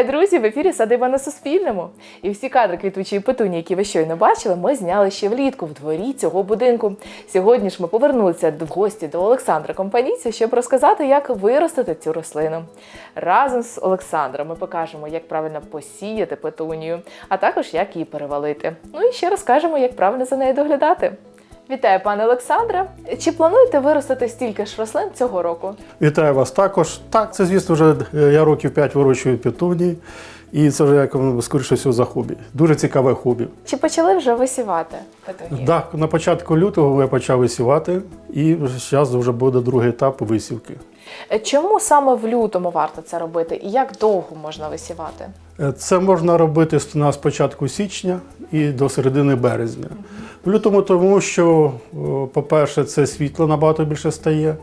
Вітаю, друзі! В ефірі Садиба на Суспільному. І всі кадри квітучої петуні, які ви щойно бачили, ми зняли ще влітку в дворі цього будинку. Сьогодні ж ми повернулися в гості до Олександра Компаніця, щоб розказати, як виростити цю рослину. Разом з Олександром ми покажемо, як правильно посіяти петунію, а також як її перевалити. Ну і ще розкажемо, як правильно за нею доглядати. Вітаю, пане Олександре! Чи плануєте виростити стільки ж рослин цього року? Вітаю вас також. Так, це звісно, вже е, я років 5 вирощую петунії, і це вже як скоріше всього за хобі. Дуже цікаве хобі. Чи почали вже висівати петунію? Так, на початку лютого я почав висівати, і зараз вже буде другий етап висівки. Е, Чому саме в лютому варто це робити і як довго можна висівати? Е, Це можна робити на спочатку січня і до середини березня. В лютому, тому що, по-перше, це світло набагато більше стає.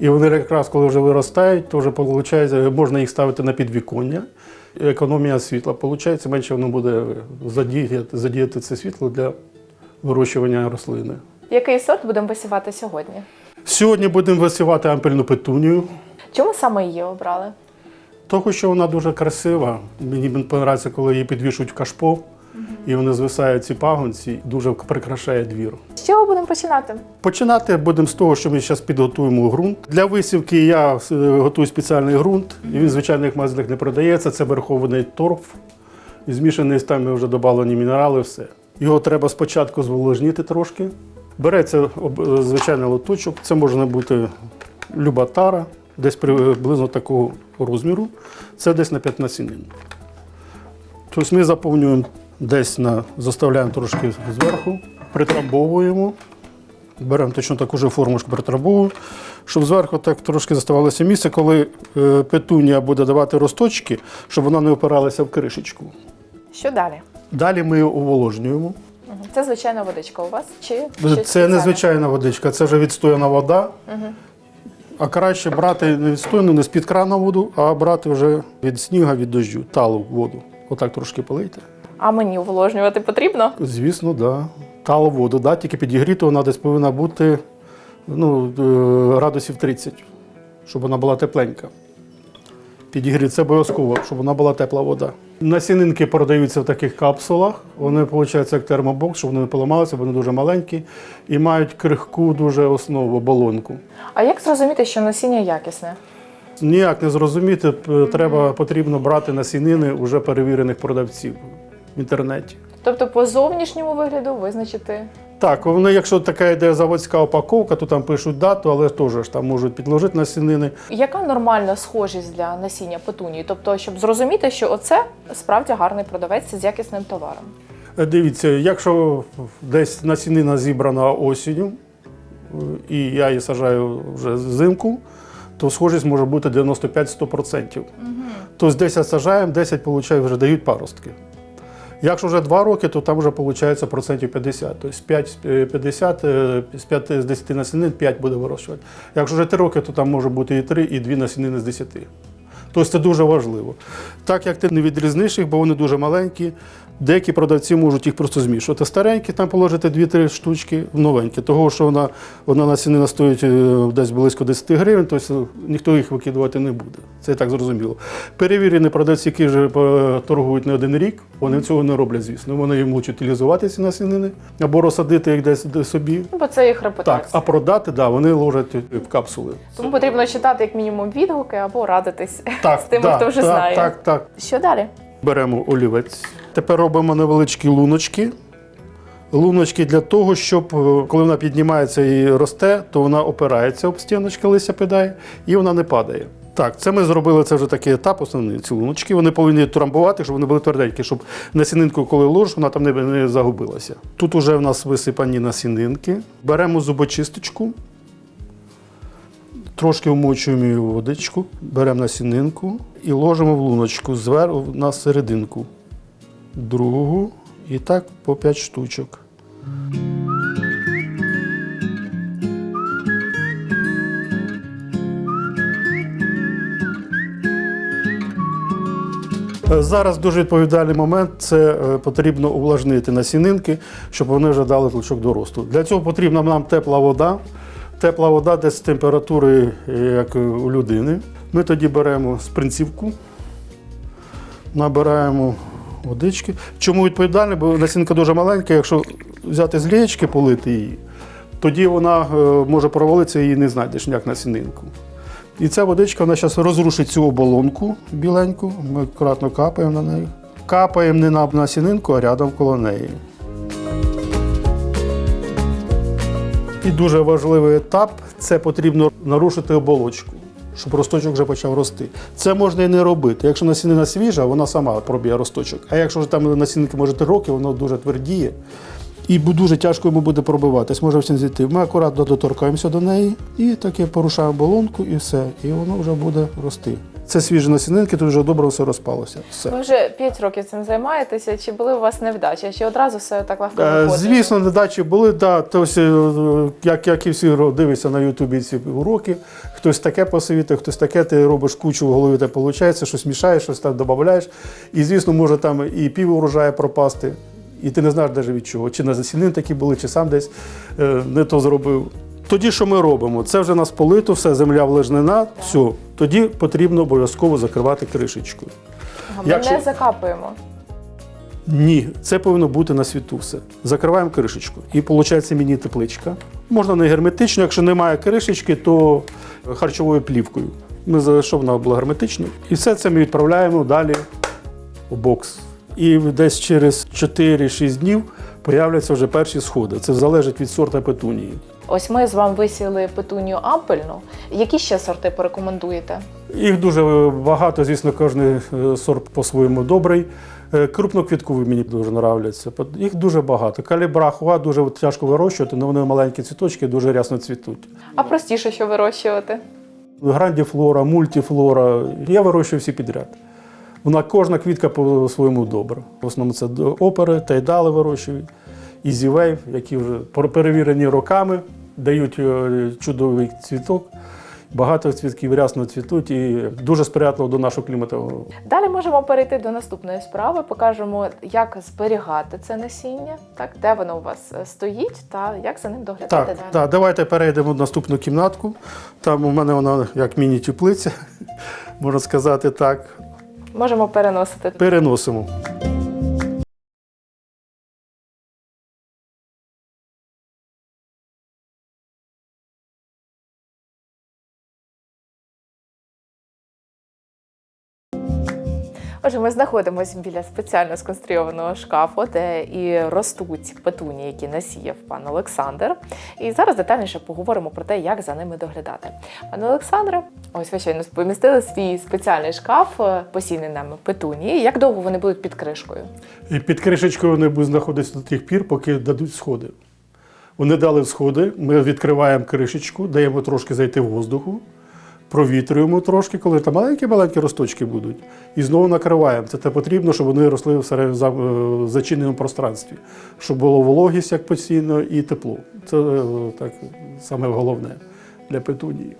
І вони якраз коли вже виростають, то вже виходить, можна їх ставити на підвіконня. Економія світла. Получається, менше воно буде задіяти, задіяти це світло для вирощування рослини. Який сорт будемо висівати сьогодні? Сьогодні будемо висівати ампельну петунію. Чому саме її обрали? Того, що вона дуже красива. Мені подобається, коли її підвішують в кашпо, і вони звисають ці пагонці, дуже прикрашає двір. З чого будемо починати? Починати будемо з того, що ми зараз підготуємо ґрунт. Для висівки я е, готую спеціальний ґрунт. І він в звичайних магазинах не продається. Це верховний торф. І змішаний з там вже додавлені мінерали, все. Його треба спочатку зволожніти трошки. Береться звичайний лоточок. Це може бути люба тара, десь приблизно такого розміру. Це десь на 5 насінин. Тобто ми заповнюємо десь на заставляємо трошки зверху, притрамбовуємо. Беремо точно таку ж формочку притрамбовуємо, щоб зверху так трошки заставалося місце, коли е, петунія буде давати росточки, щоб вона не опиралася в кришечку. Що далі? Далі ми її уволожнюємо. Це звичайна водичка у вас? Чи Це не звичайна водичка, це вже відстояна вода. А краще брати не відстояну, не з-під крана воду, а брати вже від сніга, від дощу, талу воду. Отак трошки полийте. А мені уволожнювати потрібно? Звісно, так. Да. Талу воду, да, тільки підігріти вона десь повинна бути ну, е, градусів 30, щоб вона була тепленька. Підігріти це обов'язково, щоб вона була тепла вода. Насінинки продаються в таких капсулах. Вони, виходить, як термобокс, щоб вони не поламалися, вони дуже маленькі і мають крихку дуже основу, оболонку. А як зрозуміти, що насіння якісне? Ніяк не зрозуміти, треба, потрібно брати насінини уже перевірених продавців в інтернеті. Тобто по зовнішньому вигляду визначити. Так, вони, якщо така йде заводська упаковка, то там пишуть дату, але теж ж там можуть підложити насінини. Яка нормальна схожість для насіння петунії? Тобто, щоб зрозуміти, що оце справді гарний продавець з якісним товаром. Е, Дивіться, якщо десь насінина зібрана осінню, е, і я її сажаю вже взимку, то схожість може бути 95-100%. Тобто 10 сажаємо, 10 получають, вже дають паростки. Якщо вже 2 роки, то там вже виходить процентів 50. Тобто 5, е, 50, е, з 5 з 10 насінин 5 буде вирощувати. Якщо вже 3 роки, то там може бути і 3, і 2 насінини з 10. Тобто це дуже важливо. Так як ти не відрізниш їх, бо вони дуже маленькі, деякі продавці можуть їх просто змішувати. Старенькі там положити 2-3 штучки в новенькі. Того, що вона, вона насінина стоїть е, десь близько 10 гривень, тобто ніхто їх викидувати не буде. Це і так зрозуміло. Перевірені продавці, які вже е, торгують не один рік, вони цього не роблять, звісно. Вони їм можуть утилізувати ці насінини або розсадити їх десь собі. Ну, бо це їх Так, а продати, да, вони ложать в капсули. Тому потрібно читати як мінімум відгуки або радитись Так, з тими, да, хто вже так, знає. Так, так. Що далі? Беремо олівець. Тепер робимо невеличкі луночки. Луночки для того, щоб е, коли вона піднімається і росте, то вона опирається об стіночки, лися підає, і вона не падає. Так, це ми зробили це вже такий етап, основний ці луночки. Вони повинні трамбувати, щоб вони були тверденькі, щоб насінинку, коли ложиш, вона там не, не загубилася. Тут вже в нас висипані насінинки. Беремо зубочисточку, трошки вмочуємо її в водичку, беремо насінинку і ложимо в луночку зверху на серединку. Другу і так по 5 штучок. Е, Зараз дуже відповідальний момент. Це е, потрібно увлажнити насінинки, щоб вони вже дали толчок до росту. Для цього потрібна нам тепла вода. Тепла вода десь з температури, е, як у людини. Ми тоді беремо спринцівку, набираємо водички. Чому відповідальний? Бо насінка дуже маленька, якщо взяти з лієчки, полити її, тоді вона е, може провалитися і не знайдеш ніяк насінинку. І ця водичка вона зараз розрушить цю оболонку біленьку. Ми акуратно капаємо на неї. Капаємо не на насінинку, а рядом коло неї. І дуже важливий етап це потрібно нарушити оболочку, щоб росточок вже почав рости. Це можна і не робити. Якщо насінина свіжа, вона сама проб'є росточок. А якщо ж там насінники може три роки, воно дуже твердіє. І дуже тяжко йому буде пробиватись, може всім зійти. Ми акуратно доторкаємося до неї і таке порушаємо болонку і все. І воно вже буде рости. Це свіжі насінинки, тут вже добре все розпалося. Все. Ви вже 5 років цим займаєтеся. Чи були у вас невдачі? Чи одразу все так легко Е, виходить? Звісно, недачі були, да, то е, як, як і всі дивляться на Ютубі ці уроки, хтось таке посовітує, хтось таке, ти робиш кучу в голові, те виходить, щось мішаєш, щось там додаєш. І, звісно, може там і пів урожаю пропасти, і ти не знаєш навіть від чого. Чи на засінин такі були, чи сам десь е, не то зробив. Тоді що ми робимо? Це вже нас полито, все, земля влежнена, все. Тоді потрібно обов'язково закривати кришечкою. Ага, Ми якщо- не закапуємо. Ні, це повинно бути на світу все. Закриваємо кришечку. І виходить міні-тепличка. Можна не герметично, якщо немає кришечки, то харчовою плівкою. Ми за щоб вона була герметичною. І все це ми відправляємо далі у бокс. І десь через 4-6 днів появляться вже перші сходи. Це залежить від сорта петунії. Ось ми з вами висіли петунію ампельну. Які ще сорти порекомендуєте? Їх дуже багато, звісно, кожен е, сорт по-своєму добрий. Е, Крупноквіткові мені дуже. Пот- Їх дуже багато. Калібрахова дуже тяжко вирощувати, але вони маленькі цвіточки, дуже рясно цвітуть. А простіше, що вирощувати? Грандіфлора, мультифлора. Я вирощую всі підряд. Вона кожна квітка по-своєму добра. В основному це опери, тайдали вирощують, ізівейв, які вже пер- перевірені роками, дають е, чудовий цвіток. Багато цвітків рясно цвітуть і дуже сприятливо до нашого клімату. Далі можемо перейти до наступної справи. Покажемо, як зберігати це насіння, так де воно у вас е, стоїть, та як за ним доглядати Так, далі. так, давайте перейдемо в наступну кімнатку. Там у мене вона як міні-теплиця, можна сказати так. Можемо переносити. Переносимо. Отже, ми знаходимося біля спеціально сконструйованого шкафу, де і ростуть петуні, які насіяв пан Олександр. І зараз детальніше поговоримо про те, як за ними доглядати. Пане Олександре, ось ви щойно помістили свій спеціальний шкаф, е, посіяний нами петунії. Як довго вони будуть під кришкою? І під кришечкою вони будуть знаходитися до тих пір, поки дадуть сходи. Вони дали сходи, ми відкриваємо кришечку, даємо трошки зайти воздуху, провітрюємо трошки, коли там маленькі-маленькі росточки будуть, і знову накриваємо. Це те потрібно, щоб вони росли в е, зачиненому пространстві, щоб було вологість як постійно і тепло. Це е, так саме головне для петунії.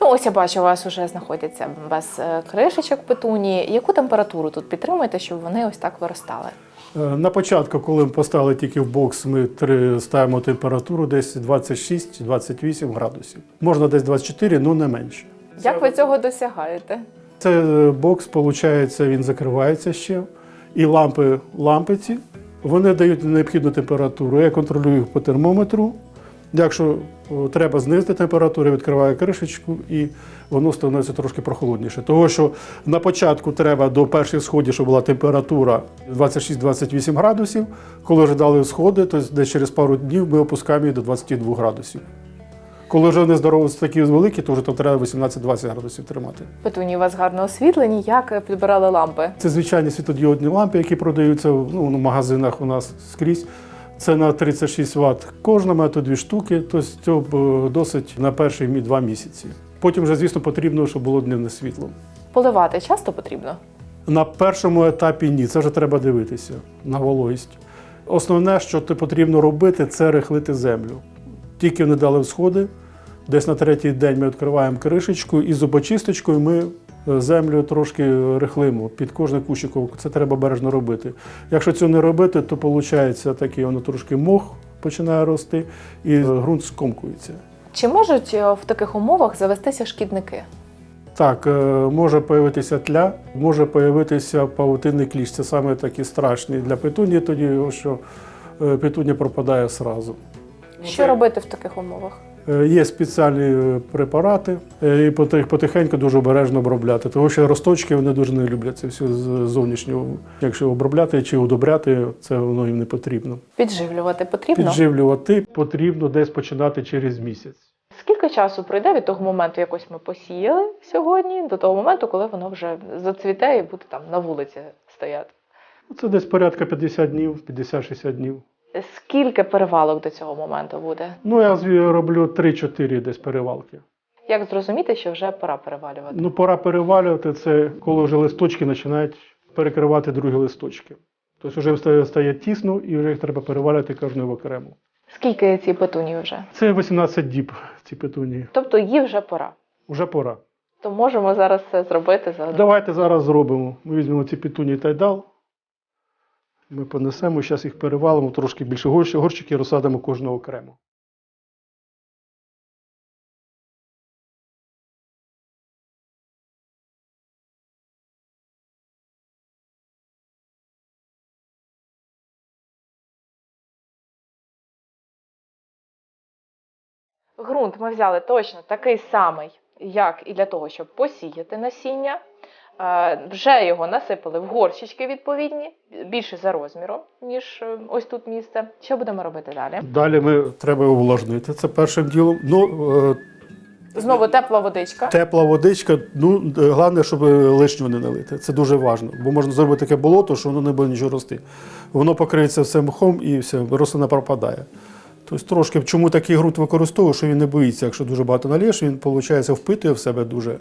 Ну, ось я бачу, у вас вже знаходяться без кришечок петунії. Яку температуру тут підтримуєте, щоб вони ось так виростали? Е, На початку, коли ми поставили тільки в бокс, ми ставимо температуру десь 26-28 градусів. Можна десь 24, але не менше. Як ви цього досягаєте? Це е, бокс, виходить, він закривається ще. І лампи лампиці. Вони дають необхідну температуру. Я контролюю їх по термометру. Якщо треба знизити температуру, я відкриваю кришечку і воно становиться трошки прохолодніше. Того, що на початку треба до перших сходів, щоб була температура 26-28 градусів. Коли вже дали сходи, то десь через пару днів ми опускаємо її до 22 градусів. Коли вже вони такі великі, то вже там треба 18-20 градусів тримати. Петуні у вас гарно освітлені. Як підбирали лампи? Це звичайні світодіодні лампи, які продаються ну, в магазинах у нас скрізь. Це на 36 Вт. Кожна має тут дві штуки, тобто досить на перші два місяці. Потім вже, звісно, потрібно, щоб було дневне світло. Поливати часто потрібно? На першому етапі ні, це вже треба дивитися на вологість. Основне, що потрібно робити, це рихлити землю. Тільки вони дали всходи, десь на третій день ми відкриваємо кришечку і зубочисточкою ми е, землю трошки рихлимо під кожне кущиком. Це треба бережно робити. Якщо цього не робити, то виходить такий воно трошки мох починає рости і е, ґрунт скомкується. Чи можуть е, в таких умовах завестися шкідники? Так, може появитися тля, може появитися павутинний кліщ. Це саме такі страшні для петунії, тоді що петунія пропадає сразу. Що робити в таких умовах? Е, Є спеціальні е, препарати, е, і потихеньку дуже обережно обробляти. Тому що росточки вони дуже не люблять це все зовнішнього. Якщо обробляти чи удобряти, це воно їм не потрібно. Підживлювати потрібно? Підживлювати потрібно десь починати через місяць. Скільки часу пройде від того моменту, якось ми посіяли сьогодні, до того моменту, коли воно вже зацвіте і буде там на вулиці стояти? Це десь порядка 50 днів, 50-60 днів. Скільки перевалок до цього моменту буде? Ну, я зві- роблю 3-4 десь перевалки. Як зрозуміти, що вже пора перевалювати? Ну, пора перевалювати це, коли вже листочки починають перекривати другі листочки. Тобто вже стає, стає тісно і вже їх треба перевалювати кожну окремо. Скільки ці петуні вже? Це 18 діб, ці петунії. Тобто їй вже пора. Вже пора. То можемо зараз це зробити за Давайте зараз зробимо. Ми візьмемо ці петунії тайдал. Ми понесемо, зараз їх перевалимо, трошки більше горщ- горщики розсадимо кожного окремо. ґрунт. Ми взяли точно такий самий, як і для того, щоб посіяти насіння. Е, Вже його насипали в горщички відповідні, більше за розміром, ніж е, ось тут місце. Що будемо робити далі? Далі ми треба увлажнити. Це першим ділом. Ну, е, Знову тепла водичка. Тепла водичка, ну головне, щоб лишнього не налити. Це дуже важливо, бо можна зробити таке болото, що воно не буде нічого рости. Воно покриється все мхом і все, рослина пропадає. Тобто трошки, чому такий ґрунт використовую, що він не боїться, якщо дуже багато налєш, він, виходить, впитує в себе дуже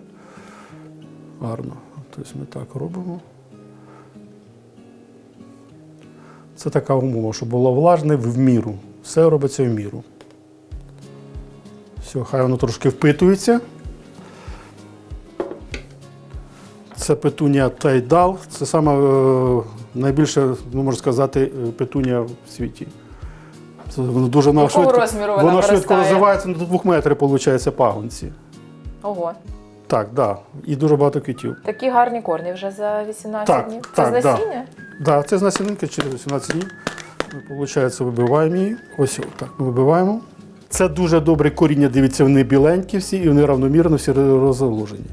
гарно. Тобто ми так робимо. Це така умова, щоб було влажне в міру. Все робиться в міру. Все, хай воно трошки впитується. Це петунія тайдал. Це саме е, найбільше, ну, можна сказати, е, петунія в світі. Це воно дуже вона Якого швидко, розміру вона воно швидко виростає? розвивається, ну, до двох метрів, виходить, пагонці. Ого, Так, да. І дуже багато квітів. такі гарні корні вже за 18 Так, днів. Це так, з да. насіння? Да, це з насінинки через 18 днів. Ми, виходить, вибиваємо її. Ось так ми вибиваємо. Це дуже добре коріння, дивіться, вони біленькі всі і вони равномірно всі розложені.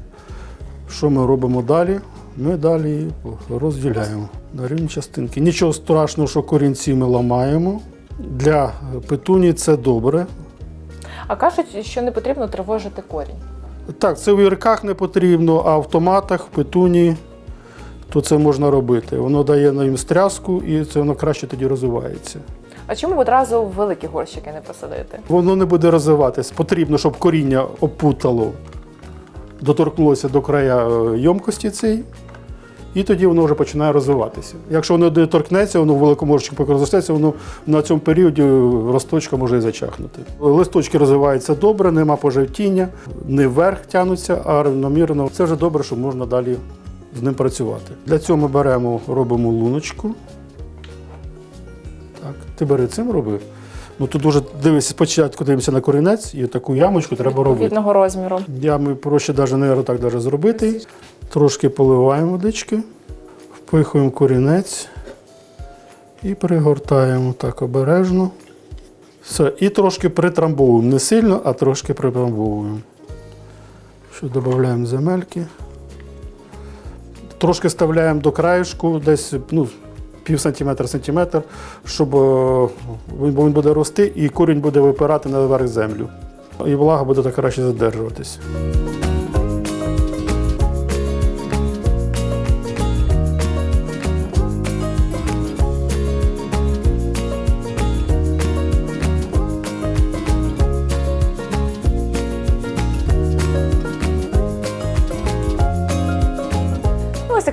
Що ми робимо далі? Ми далі розділяємо на рівні частинки. Нічого страшного, що корінці ми ламаємо. Для петуні це добре. А кажуть, що не потрібно тривожити корінь. Так, це в юрках не потрібно, а в томатах, в петуні, то це можна робити. Воно дає на їм стряску і це воно краще тоді розвивається. А чому одразу в великі горщики не посадити? Воно не буде розвиватись. Потрібно, щоб коріння опутало, доторкнулося до края йомкості ємкості цієї, і тоді воно вже починає розвиватися. Якщо воно доторкнеться, воно в великому горщику поки розростеться, воно на цьому періоді росточка може і зачахнути. Листочки розвиваються добре, нема пожовтіння, не вверх тягнуться, а рівномірно. Це вже добре, що можна далі з ним працювати. Для цього ми беремо, робимо луночку. Так, ти бери цим роби. Ну тут дуже дивись, спочатку дивимося на корінець і таку ямочку треба робити. Відповідного розміру. Ями проще навіть не так даже зробити. Трошки поливаємо водички, впихуємо корінець і пригортаємо так обережно. Все, і трошки притрамбовуємо. Не сильно, а трошки притрамбовуємо. Що додаємо земельки. Трошки вставляємо до краєшку, десь ну, пів сантиметра сантиметр, щоб е, він, буде рости і корінь буде випирати наверх землю. І влага буде так краще задержуватись.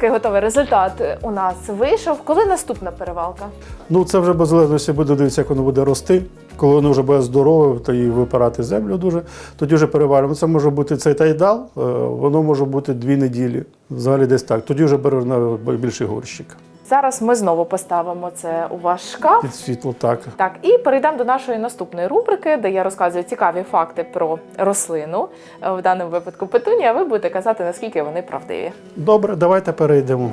Такий готовий результат у нас вийшов. Коли наступна перевалка? Ну, це вже без залежності буде дивитися, як воно буде рости. Коли воно вже буде здорове, то і випирати землю дуже, тоді вже переваримо. Це може бути цей тайдал, е, воно може бути дві неділі. Взагалі десь так. Тоді вже беру на більший горщик. Зараз ми знову поставимо це у ваш шкаф. Під світло так. Так, і перейдемо до нашої наступної рубрики, де я розказую цікаві факти про рослину, в даному випадку петуні, а ви будете казати, наскільки вони правдиві. Добре, давайте перейдемо.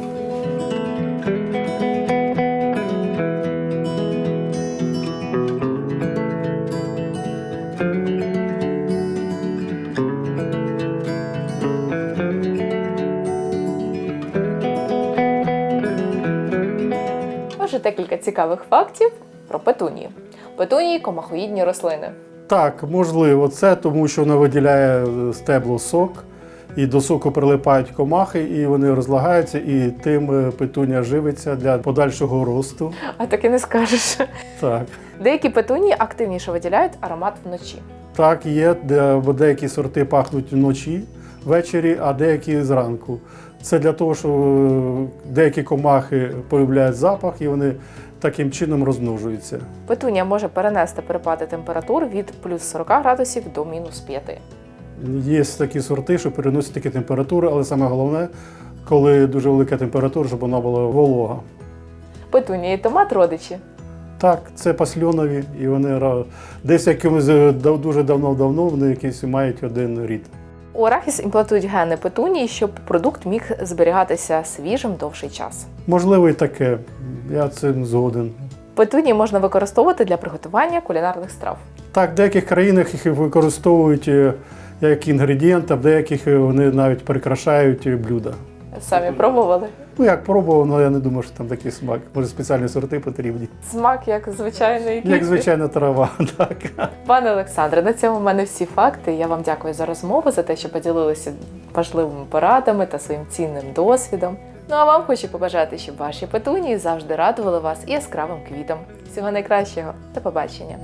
Отже, декілька цікавих фактів про петунії. Петунії комахоїдні рослини. Так, можливо, це тому, що вона виділяє е, стебло сок, і до соку прилипають комахи, і вони розлагаються, і тим е, петуня живиться для подальшого росту. А так і не скажеш. Так. Деякі петунії активніше виділяють аромат вночі. Так, є, де, бо деякі сорти пахнуть вночі, ввечері, а деякі зранку. Це для того, що е, деякі комахи полюбляють запах і вони таким чином розмножуються. Петунія може перенести перепади температур від плюс 40 градусів до мінус 5. Є такі сорти, що переносять такі температури, але саме головне, коли дуже велика температура, щоб вона була волога. Петунія і томат родичі. Так, це пасльонові, і вони десь якимось е, дуже давно-давно вони якісь мають один рід. У арахіс імплантують гени петунії, щоб продукт міг зберігатися свіжим довший час. Можливо, і таке. Я цим згоден. Петунії можна використовувати для приготування кулінарних страв. Так, в деяких країнах їх використовують е, як інгредієнт, а в деяких е, вони навіть прикрашають е, блюда. Самі пробували. Ну, як пробував, але я не думаю, що там такий смак. Може, спеціальні сорти потрібні. Смак як звичайний Як звичайна трава, так. Пане Олександре, на цьому в мене всі факти. Я вам дякую за розмову, за те, що поділилися важливими порадами та своїм цінним досвідом. Ну а вам хочу побажати, щоб ваші петунії завжди радували вас яскравим квітом. Всього найкращого. До побачення.